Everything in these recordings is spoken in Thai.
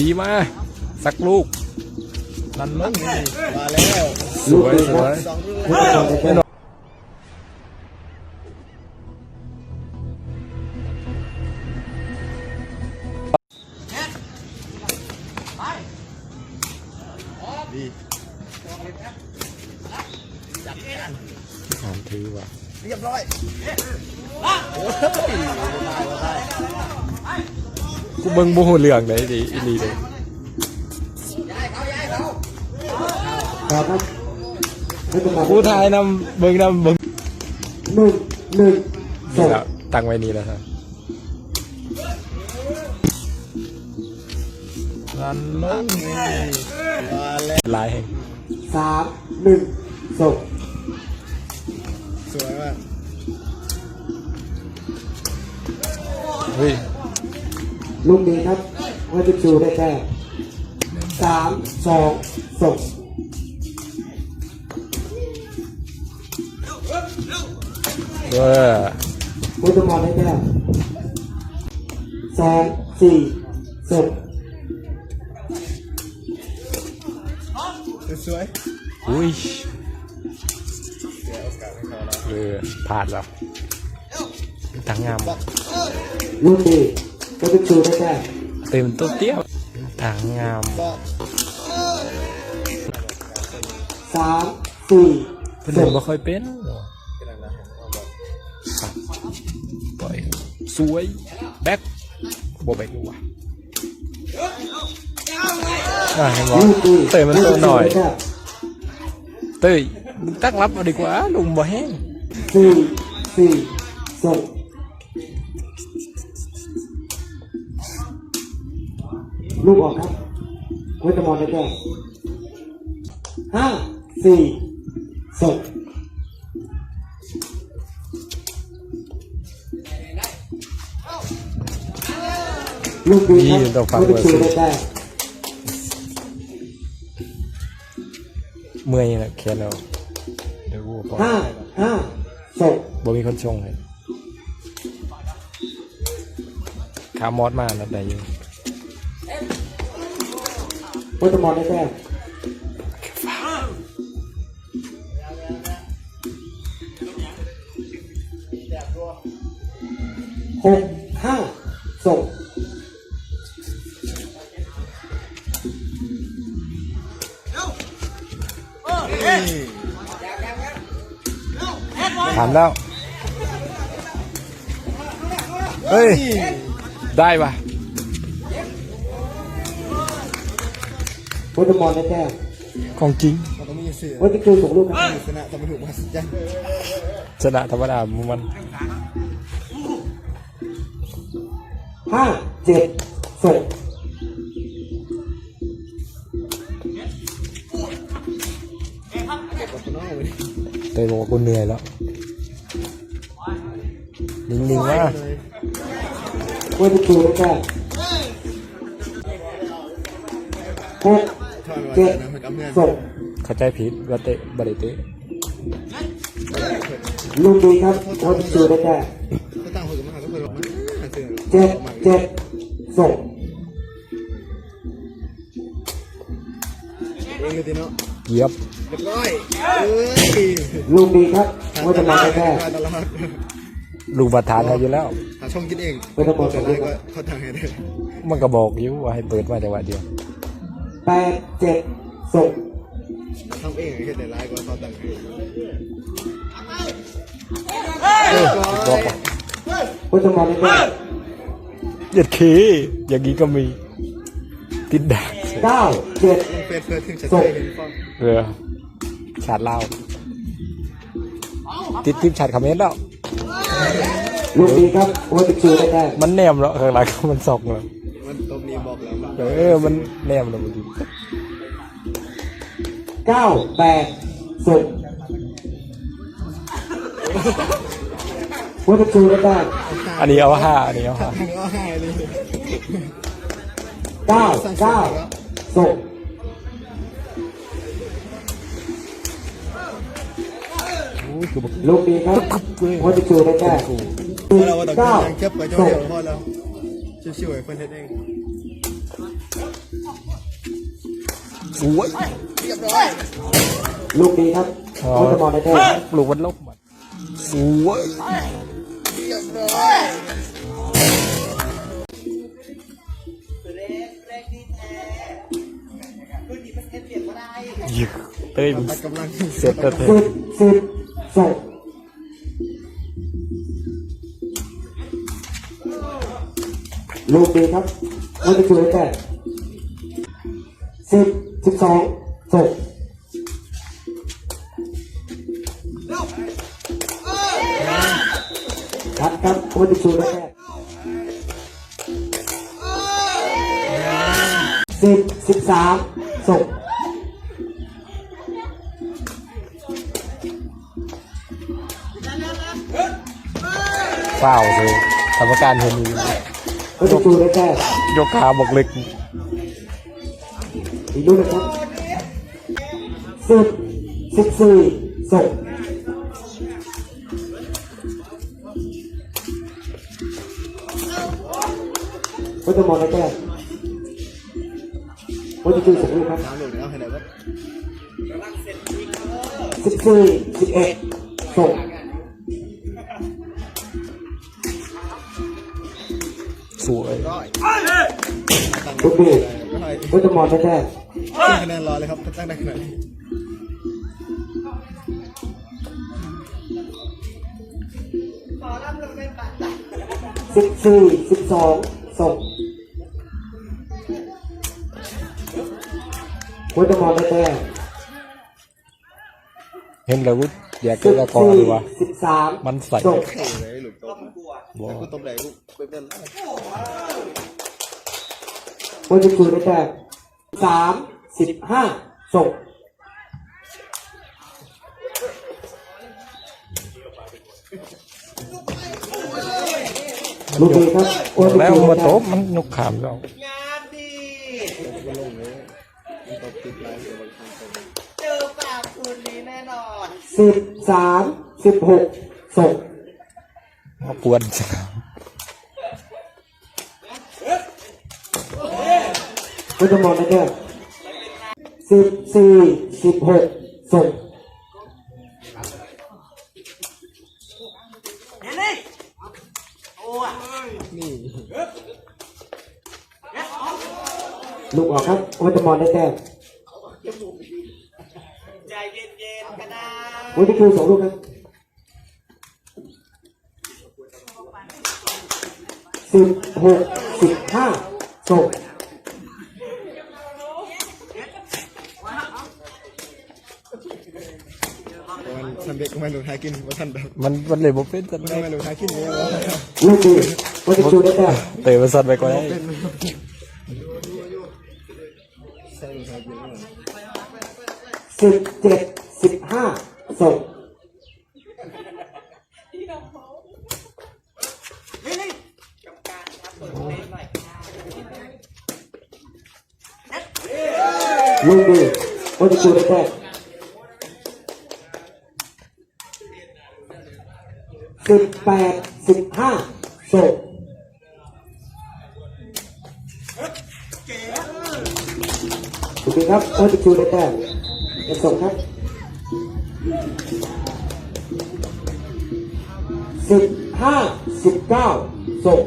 ดีมา สักลูก นั่นมึงมาแล้วสวยสวยสองลูกพุทธมนต์ได้แต้มดีอ่านถือว่ะเรียบร้อย กูเบิ่งบ่ฮู้เรื่องเลยดิอีหลีเลยครับครับพุทธมนต์กูถ่ายนำเบิ่งนำเบิ่งหนึ่งหนึ่งสนี่องแล้วตั้งไว้นี่แล้วครับนั่นมึงมาแล้วลายแห่งสามหนึ่งสองสวยมากเฮ้ย ลูกนี้ครับวัตจูได้แต้มสามสองสองเออพุทธมนต์ได้แต้มสองสี่สองสวยอุ้ยๆเสียโอกาสให้เขาแล้วเออพลาดแล้วตั้งงามลูกนี้วัตจูได้ แต้มเต็มตัวเตี้ยตั้งงามก็สามสี่เพิ่นสอเดิงนบ่ค่อยเป็ นกำลังนะเอาแบบปล่อยสวยแบ็คบ่แบ็คอยู่ว่ะอะเห็นบ่ลูกนี้เตยมันตัวหน่อยวัตจูได้แต้มเต้ยมึงตั้งรับเอาดีกว่าลุมบ่แห้งสี่สี่สองลูกออกครับวัตมนต์ได้แต้มห้าสี่สองลูกดีครับไม่ได้ชูได้แต่เมื่อยแหละแค่แล้วเดี๋ยวกูพอห้าห้าสองบ่มีคนชงให้ขามอดมาแล้วได้อยู่ วัตมอนได้แต่หกห้าสองถามแล้ว เฮ้ย ได้ปะ วัตมอนได้แต่ของจริงมันต้องมีเสือวัตจูส่งลูกครับชนะทำไม่ถูกมาสิจ้ะชนะธรรมดามึงมันห้าเจ็ดสองกับคนนอกเลยเตยบอกว่ากูเหนื่อยแล้วนิ่งๆว่าวัตจูได้แต่หกถอยมา เจ็ดนะมันกำเนิดสองเข้าใจผิดว่าเตะบริเตะลูกดีครับวัตจูได้แต่เจ็ดเจ็ดสองเองเลยทีเนาะเยียบเรียบร้อยลูกดีครับวัตมอนได้แต่ลูกบาทานเขาอยู่แล้วหาช่องกินเองไม่ต้องบอกแต่ได้ก็เขาทางให้ได้มันก็บอกอยู่ว่าให้เปิดมาจังหวะเดียว ปดเจ็ดสองทำเองแค่แต่ร้ายกว่าเขาต่างให้บอกว่าวัตมอนได้แต่เหยียดเคอย่างนี้ก็มี ติดด่างเก้าเจ็ดเฟซเฟซถึงจะได้เห็นฟ้องเออชาดเล่าติดทิปชาดคอมเมนต์แล้วลูกดีครับวัตจูได้แต่มันแนมแล้วข้างหลังมันสอกแล้ว เออมันแนมแล้วมันดีเก้าแปดสิบวัตจูได้แต่อันนี้เอาห้าอันนี้เอาห้าเก้าเก้าสิบลูกดีครับวัตจูได้แต่เราต้องก้ายังเก็บไว้เจ้าเดียวพอแล้วชิวๆไอ้เพื่อนเฮ็ดเอง สวยลูกดีครับอ๋อวัตมอนได้แต้มปลูกวันลบมาสวยยึกเต้ยมึงกำลังเสร็จแล้วเต้สิยบสิบส่งลูกดีครับวัตจูได้แต้มสิบ สิบสองส่งครับครับวัตจูได้แต้มสิบสิบสามส่งเฝ้าเลยกรรมการเห็นอยู่วัตจูได้แต้มยกขาบอกเล็ก อีกลูกนะครับสิบสิบสี่ส่งวัตถุมองได้แต้วัตถุจูส่งลูกครับน้ำหลุดล้วเห็นไหมครับสิบสี่สิบเอ็ดส่งสวยร้อยลูกดีก็หน่อยวัตถุมองได้แต้มขึ้นคะแนนรอเลยครับตั้งได้ขนาดนี้สิบสี่สิบสองส่งวัตถุมองได้แต้มเห็นแล้วกูอยากสิจะบตะกอนสี่ดีวะสิบสามมันใส่ส่งโอ้ยหลุดตบบอกูตบไหนลูกไปเป็นแล้ววัตถุจูได้แต้มสาม สิบห้าส่งลูกดีครับวัตถุแล้วจูมาได้โต๊แต้มมันยกขามเราก็ลงเลยตบติดลายเดี๋ยวบางครั้งตบเจอปากคืนนี้แน่นอนสิบสามสิบหกส่งมาปวนสนามวัตถุมองได้แต้ม สิบสี่สิบหกส่งเดี๋ยวนี่โอ้อะนี่ลูกออกครับวัตถุมองได้แต้มใจเย็นๆกันนะวัตถุจูสองลูกครับสิบหกสิบห้าส่ง แต่ มันทันเด็กก็ไม่รู้ทากินว่าทันแบบมันมันเลยบ่เป็นสันไม่ได้ไม่รู้ทากินเนี่ยว่าลูกดีวัตถุจูได้แต้มเตะมันสั่นไปกว่าได้ใช่รู้ทากินเนี่ยสิบเจ็ดสิบห้าส่งนี่นี่กับการครับเปิดเพลงหน่อยค่ะลูกดีวัตถุจูได้แต้ สิบแปดสิบห้าส่งถูกไหมครับวัตถุจูได้แต้มจะส่งครับสิบห้าสิบเก้าส่ง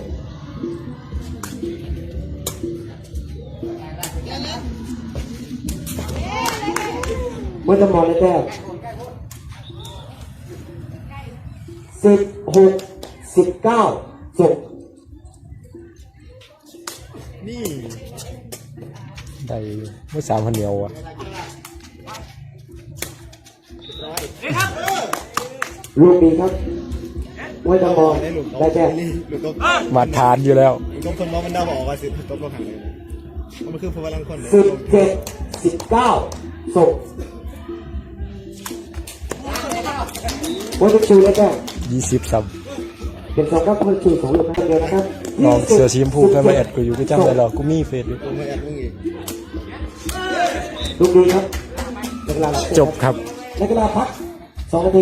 วัตมอนได้แต้ม สิบหกสิบเก้าจบนี่ได้อยู่เมื่อสามพันเดียวอะลูกดีครับวัตมอนได้หลุดตได้บแต้มนี่หลุดตบมาทานอยู่แล้วหลุดตบคนมองมันดาวบอกว่าสิตบเราขังเลยมันคือพลังคนเลยสิบเจ็ดสิบเก้าจบวัตชูได้แต้ม ยี่สิบซับเป็นสองครับวัตชูสองลูกครับเดียวนะครับน้องเสือชีมพูเคยมาแอดกูอยู่กูจำได้หรอกกูมีเฟซอยู่กูไม่แอดมึงอีกลูกดีครับในเวลาจบครับในเวลาพักสองนาที